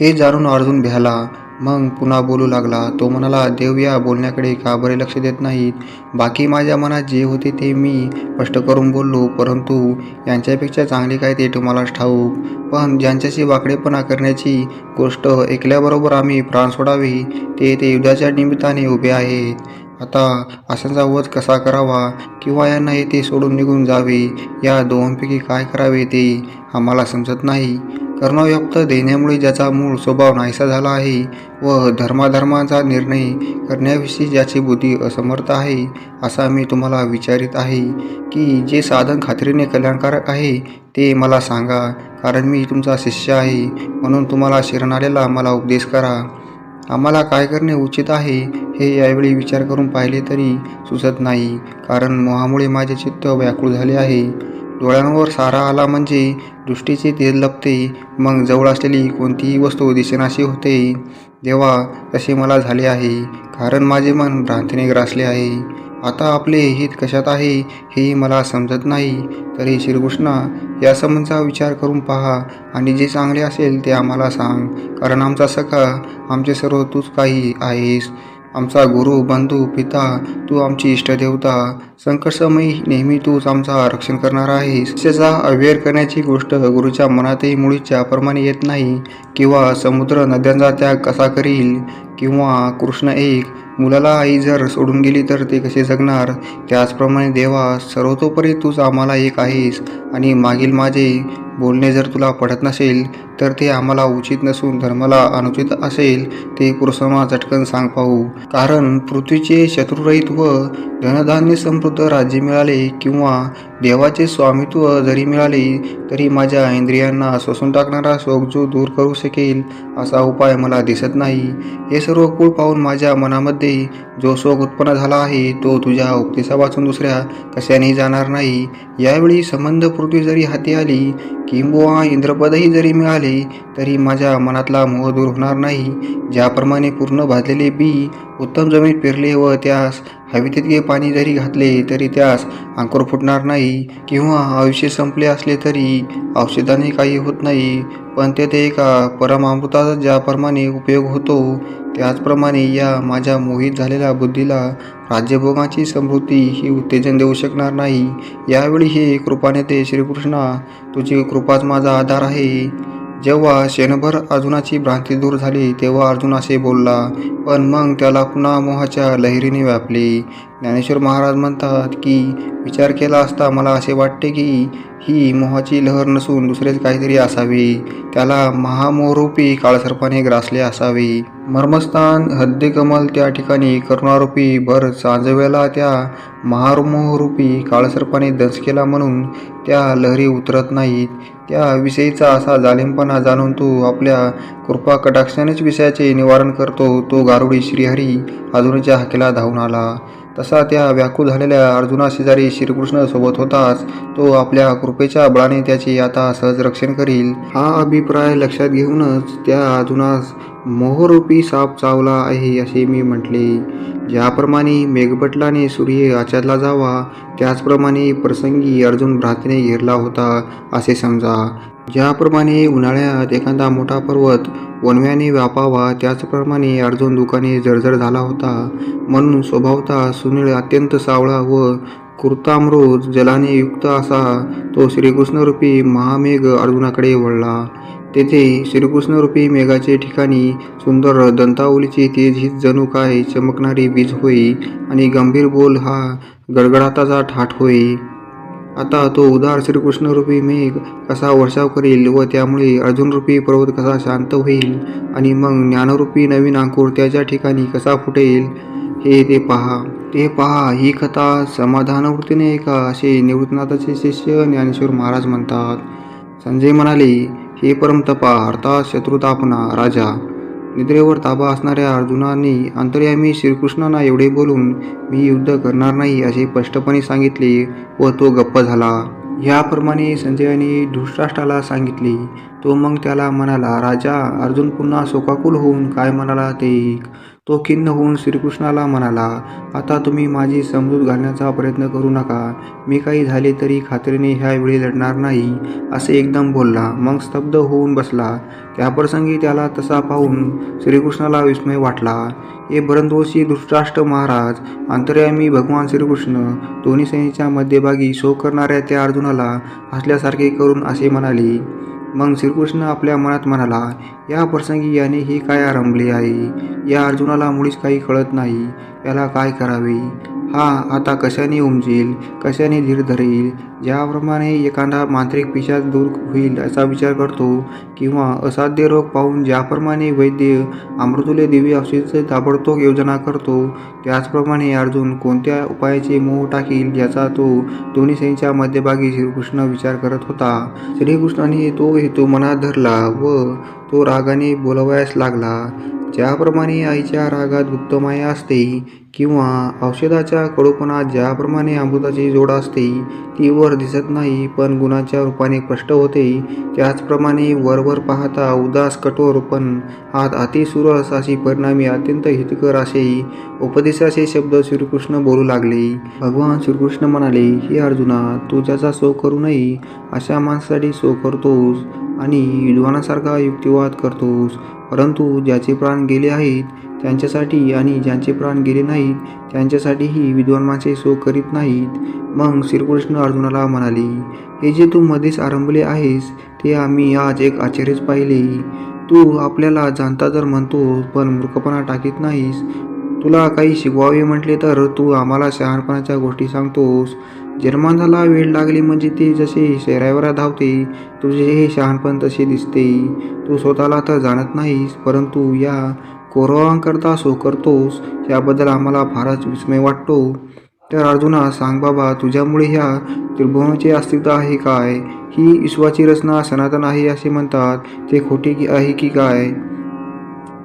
हे जाणून अर्जुन भ्याला मग पुन्हा बोलू लागला तो म्हणाला देव या बोलण्याकडे का बरे लक्ष देत नाहीत? बाकी माझ्या मनात जे होते ते मी स्पष्ट करून बोललो परंतु यांच्यापेक्षा चांगले काय ते तुम्हालाच ठाऊक? पण ज्यांच्याशी वाकडेपणा करण्याची गोष्ट ऐकल्याबरोबर आम्ही प्राण सोडावे ते ते युद्धाच्या निमित्ताने उभे आहेत. आता अशांचा वध कसा करावा? किंवा यांना येथे सोडून निघून जावे? या दोनपैकी काय करावे ते आम्हाला समजत नाही. कर्णव्याप्त देण्यामुळे ज्याचा मूळ स्वभाव नाहीसा झाला आहे व धर्माधर्माचा निर्णय करण्याविषयी ज्याची बुद्धी असमर्थ आहे असा मी तुम्हाला विचारित आहे की जे साधन खात्रीने कल्याणकारक आहे ते मला सांगा कारण मी तुमचा शिष्य आहे म्हणून तुम्हाला शरण आलेला मला उपदेश करा. आम्हाला काय करणे उचित आहे हे यावेळी विचार करून पाहिले तरी सुचत नाही कारण मोहामुळे माझे चित्त व्याकुळ झाले आहे. डोळ्यांवर सारा आला म्हणजे दृष्टीचे तेज लपते. मग जवळ असलेली कोणतीही वस्तू दिसेनाशी होते. देवा तसे मला झाले आहे. कारण माझे मन भ्रांतीने ग्रासले आहे. आता आपले हित कशात आहे हेही मला समजत नाही. तरी श्रीकृष्णा या संबंधचा विचार करून पहा आणि जे चांगले असेल ते आम्हाला सांग. कारण आमचा सखा आमचे सर्व तूच काही आहेस. आमचा गुरु बंधू पिता तू आमची इष्टदेवता संकटसमयी नेहमी तूच आमचा रक्षण करणार आहेस. त्याचा अवेअर करण्याची गोष्ट गुरुच्या मनातही मुळीच्या प्रमाणे येत नाही. किंवा समुद्र नद्यांचा त्याग कसा करील? किंवा कृष्ण एक मुलाला आई जर सोडून गेली तर ते कसे जगणार? त्याचप्रमाणे देवा सर्वतोपरी तूच आम्हाला एक आहेस. आणि मागील माझे बोलणे जर तुला पडत नसेल तर ते आम्हाला उचित नसून धर्माला अनुचित असेल ते पुरुषांना चटकन सांग पाहू. कारण पृथ्वीचे शत्रुरहित व धनधान्य समृद्ध राज्य मिळाले किंवा देवाचे स्वामित्व जरी मिळाले तरी माझ्या इंद्रियांना शोषून टाकणारा शोक जो दूर करू शकेल असा उपाय मला दिसत नाही. हे सर्व कुळ पाहून माझ्या मनामध्ये जो शोक उत्पन्न झाला आहे तो तुझ्या उपदेशापासून दुसऱ्या कशानेही जाणार नाही. यावेळी संबंध पृथ्वी जरी हाती आली किंबुवा इंद्रपदही जरी मिळाले तरी माझ्या मनातला मोह दूर होणार नाही. ज्याप्रमाणे पूर्ण भाजलेले बी उत्तम जमीन पेरले व त्यास हवे तितके पाणी जरी घातले तरी त्यास अंकुर फुटणार नाही. किंवा आयुष्य संपले असले तरी औषधाने काही होत नाही. पण तेथे एका परमामृताचा ज्याप्रमाणे उपयोग होतो त्याचप्रमाणे या माझ्या मोहित झालेल्या बुद्धीला राज्यभोगाची समृद्धी ही उत्तेजन देऊ शकणार नाही. यावेळी हे कृपाने ते श्रीकृष्णा तुझी कृपाच माझा आधार आहे. जेव्हा क्षणभर अर्जुनाची भ्रांती दूर झाली तेव्हा अर्जुन असे बोलला पण मग त्याला पुन्हा मोहाच्या लहरीने व्यापले. ज्ञानेश्वर महाराज म्हणतात की विचार केला असता मला असे वाटते की ही मोहाची लहर नसून दुसरेच काहीतरी असावे. त्याला महामोहरूपी काळसर्पाने ग्रासले असावे. मर्मस्थान हद्देकमल त्या ठिकाणी करुणारूपी भर सांजवेला त्या महामोहरूपी काळसर्पाने दंस केला म्हणून त्या लहरी उतरत नाहीत. त्याविषयीचा असा जालिमपणा जाणून तो आपल्या कृपा कटाक्षानेच विषयाचे निवारण करतो तो गारुडी श्रीहरी अजूनच्या हाकेला धावून आला. तसा त्या व्याकुळ झालेल्या अर्जुना शेजारी श्रीकृष्ण सोबत होताच तो आपल्या कृपेच्या बळाने त्याचे आता सहज रक्षण करील. हा अभिप्राय लक्षात घेऊनच त्या अर्जुनास मोहरूपी साप चावला आहे असे मी म्हटले. ज्याप्रमाणे मेघपटलाने सूर्य आचारला जावा त्याचप्रमाणे प्रसंगी अर्जुन भ्रातीने घेरला होता असे समजा. ज्याप्रमाणे उन्हाळ्यात एखादा मोठा पर्वत वनव्याने व्यापावा त्याचप्रमाणे अर्जुन दुखाने जर्जर झाला होता. म्हणून स्वभावता सुनीळ अत्यंत सावळा व कृतामृत जलाने युक्त असा तो श्रीकृष्णरूपी महामेघ अर्जुनाकडे वळला. तेथे श्रीकृष्णरूपी मेघाचे ठिकाणी सुंदर दंतावलीची तेज ही जणू काय चमकणारी वीज होई आणि गंभीर बोल हा गडगडाटाचा ठाठ होई. आता तो उदार श्रीकृष्णरूपी मेघ कसा वर्षाव करील व त्यामुळे अर्जुनरूपी पर्वत कसा शांत होईल आणि मग ज्ञानरूपी नवीन अंकुर त्याच्या ठिकाणी कसा फुटेल हे ते पहा. ते पहा ही कथा समाधानवृत्तीने का असे निवृत्तनाथाचे शिष्य ज्ञानेश्वर महाराज म्हणतात? संजय म्हणाले हे परमतपा अर्थात शत्रुतापना राजा. निद्रेवर ताबा असणाऱ्या अर्जुनाने अंतर्यामी श्रीकृष्णांना एवढे बोलून मी युद्ध करणार नाही असे स्पष्टपणे सांगितले व तो गप्प झाला. याप्रमाणे संजयाने धृष्टाष्टाला सांगितले. तो मग त्याला म्हणाला राजा अर्जुन पुन्हा शोकाकुल होऊन काय म्हणाला ते तो खिन्न होऊन श्रीकृष्णाला म्हणाला आता तुम्ही माझी समजूत घालण्याचा प्रयत्न करू नका. मी काही झाले तरी खात्रीने ह्यावेळी लढणार नाही असे एकदम बोलला. मग स्तब्ध होऊन बसला. त्याप्रसंगी त्याला तसा पाहून श्रीकृष्णाला विस्मय वाटला. हे भरतवंशी दुष्टाष्ट महाराज अंतर्यामी भगवान श्रीकृष्ण दोन्ही सेनेच्या मध्यभागी शोक करणाऱ्या त्या अर्जुनाला हसल्यासारखे करून असे म्हणाले मग श्रीकृष्ण आपल्या मनात म्हणाला या प्रसंगी याने हे काय आरंभले आहे? या अर्जुनाला मुळीच काही कळत नाही. याला काय करावे? हा आता कशाने उमजेल कशाने धीर धरेल? ज्याप्रमाणे एखादा मांत्रिक पिशाच दूर होईल असा विचार करतो किंवा असाध्य रोग पाहून ज्याप्रमाणे वैद्य अमृतुल्य देवी औषधीचे ताबडतोब योजना करतो त्याचप्रमाणे अर्जुन कोणत्या उपायाचे मोह टाकील याचा तो दोन्ही सेनेच्या मध्यभागी श्रीकृष्ण विचार करत होता. श्रीकृष्णाने तो हेतू मनात धरला व तो रागाने बोलवायस लागला. ज्याप्रमाणे आईच्या रागात गुप्तमाया असते किंवा औषधाच्या कडूपणात ज्याप्रमाणे अमृताची जोड असते ती वर दिसत नाही पण गुणाच्या रूपाने स्पष्ट होते. त्याचप्रमाणे वरवर पाहता उदास कठोर पण आत अतिसुरस अशी परिणामी अत्यंत हितकर असे उपदेशाचे शब्द श्रीकृष्ण बोलू लागले. भगवान श्रीकृष्ण म्हणाले हे अर्जुना तू ज्याचा सो करू नये अशा माणसासाठी सो करतोस आणि विद्वानासारखा युक्तिवाद करतोस. परंतु ज्याचे प्राण गेले आहेत त्यांच्यासाठी आणि ज्यांचे प्राण गेले नाहीत त्यांच्यासाठीही विद्वान माणसे सो करीत नाहीत. मग श्रीकृष्ण अर्जुनाला म्हणाले हे जे तू मध्येच आरंभले आहेस ते आम्ही आज एक आश्चर्यच पाहिले. तू आपल्याला जाणता तर म्हणतो पण मूर्खपणा टाकीत नाहीस. तुला काही शिकवावे म्हटले तर तू आम्हाला शहाणपणाच्या गोष्टी सांगतोस. जन्मांधाला वेळ लागली म्हणजे ते जसे शहरावर धावते तुझे हे शहाणपण तसे दिसते. तू स्वतःला तर जाणत नाहीस परंतु या कौरवांकरता सो करतोस याबद्दल आम्हाला फारच विस्मय वाटतो. तर अर्जुना सांग बाबा तुझ्यामुळे ह्या त्रिभुवनाचे अस्तित्व आहे काय? ही विश्वाची रचना सनातन आहे असे म्हणतात ते खोटे की आहे की काय?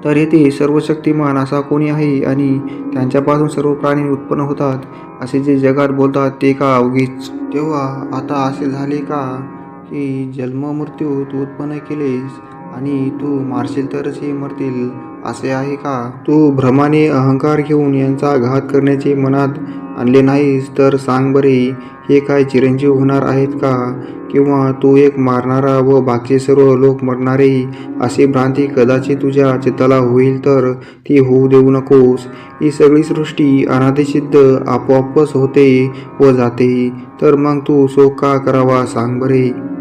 तर येथे सर्वशक्तिमान असा कोणी आहे आणि त्यांच्यापासून सर्व प्राणी उत्पन्न होतात. असे जे जगात बोलतात ते का उगीच? तेव्हा आता असे झाले का की जन्म मृत्यू तू उत्पन्न केलेस आणि तू मारशील तरच हे मरतील? असे आहे का? तू भ्रमाने अहंकार घेऊन यांचा घात करण्याचे मनात आणले नाहीस तर सांग बरे हे काय चिरंजीव होणार आहेत का? किंवा तू एक मारणारा व बाकी सर्व लोक मरणारे अशी भ्रांती कदाचित तुझ्या चित्ताला होईल तर ती होऊ देऊ नकोस. ही सगळी सृष्टी अनादिसिद्ध आपोआपच होते व जाते. तर मग तू शोक का करावा? सांग बरे.